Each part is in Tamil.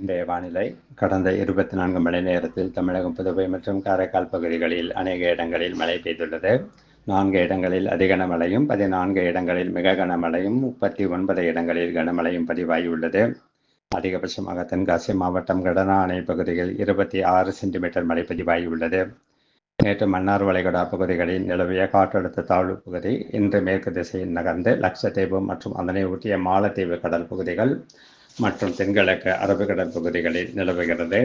இன்றைய வானிலை. கடந்த இருபத்தி நான்கு மணி நேரத்தில் தமிழகம் புதுவை மற்றும் காரைக்கால் பகுதிகளில் அநேக இடங்களில் மழை பெய்துள்ளது. நான்கு இடங்களில் அதிக கனமழையும் பதினான்கு இடங்களில் மிக கனமழையும் முப்பத்தி ஒன்பது இடங்களில் கனமழையும் பதிவாகியுள்ளது. அதிகபட்சமாக தென்காசி மாவட்டம் கடனா அணை பகுதியில் இருபத்தி ஆறு சென்டிமீட்டர் மழை பதிவாகியுள்ளது. நேற்று மன்னார் வளைகுடா பகுதிகளில் நிலவிய காற்றழுத்த தாழ்வு பகுதி இன்று மேற்கு திசையில் நகர்ந்து லட்சத்தீவு மற்றும் அதனை ஒட்டிய மாலத்தீவு கடல் பகுதிகள் மற்றும் தென்கிழக்கு அரபிக்கடல் பகுதிகளில் நிலவுகிறது.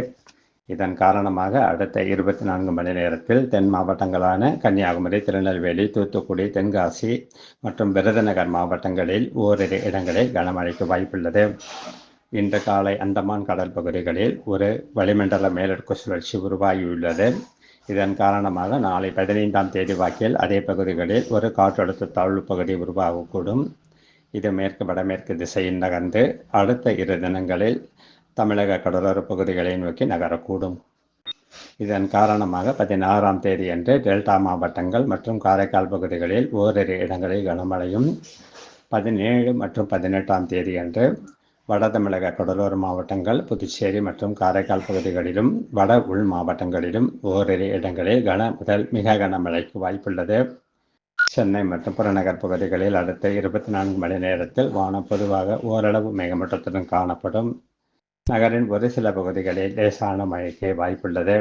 இதன் காரணமாக அடுத்த இருபத்தி நான்கு மணி நேரத்தில் தென் மாவட்டங்களான கன்னியாகுமரி திருநெல்வேலி தூத்துக்குடி தென்காசி மற்றும் விருதுநகர் மாவட்டங்களில் ஓரிரு இடங்களில் கனமழைக்கு வாய்ப்புள்ளது. இன்று காலை அந்தமான் கடல் பகுதிகளில் ஒரு வளிமண்டல மேலடுக்கு சுழற்சி உருவாகியுள்ளது. இதன் காரணமாக நாளை பதினைந்தாம் தேதி வாக்கில் அதே பகுதிகளில் ஒரு காற்றழுத்த தாழ்வு பகுதி உருவாகக்கூடும். இது மேற்கு வடமேற்கு திசையில் நகர்ந்து அடுத்த இரு தினங்களில் தமிழக கடலோர பகுதிகளை நோக்கி நகரக்கூடும். இதன் காரணமாக பதினாறாம் தேதி அன்று டெல்டா மாவட்டங்கள் மற்றும் காரைக்கால் பகுதிகளில் ஓரிரு இடங்களில் கனமழையும் பதினேழு மற்றும் பதினெட்டாம் தேதி அன்று வட தமிழக கடலோர மாவட்டங்கள் புதுச்சேரி மற்றும் காரைக்கால் பகுதிகளிலும் வட உள் மாவட்டங்களிலும் ஓரிரு இடங்களில் கன முதல் மிக கனமழைக்கு வாய்ப்புள்ளது. சென்னை மற்றும் புறநகர் பகுதிகளில் அடுத்த இருபத்தி நான்கு மணி நேரத்தில் வானம் பொதுவாக ஓரளவு மேகமூட்டத்துடன் காணப்படும். நகரின் ஒரு சில பகுதிகளில் லேசான மழைக்கு வாய்ப்புள்ளது.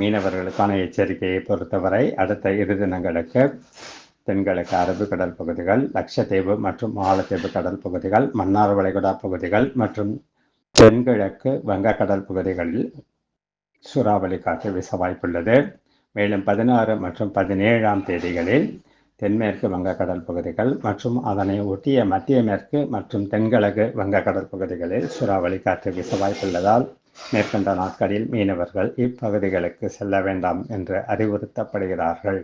மீனவர்களுக்கான எச்சரிக்கையை பொறுத்தவரை அடுத்த இரு தினங்களுக்கு தென்கிழக்கு அரபிக்கடல் பகுதிகள் லட்சத்தீவு மற்றும் மாலத்தீவு கடல் பகுதிகள் மன்னார் வளைகுடா பகுதிகள் மற்றும் தென்கிழக்கு வங்கக்கடல் பகுதிகளில் சூறாவளி காற்று வீச வாய்ப்புள்ளது. மேலும் பதினாறு மற்றும் பதினேழாம் தேதிகளில் தென்மேற்கு வங்கக்கடல் பகுதிகள் மற்றும் அதனை ஒட்டிய மத்திய மேற்கு மற்றும் தென்கிழக்கு வங்கக்கடல் பகுதிகளில் சூறாவளி காற்று வீச வாய்ப்புள்ளதால் மேற்கண்ட நாட்களில் மீனவர்கள் இப்பகுதிகளுக்கு செல்ல வேண்டாம் என்று அறிவுறுத்தப்படுகிறார்கள்.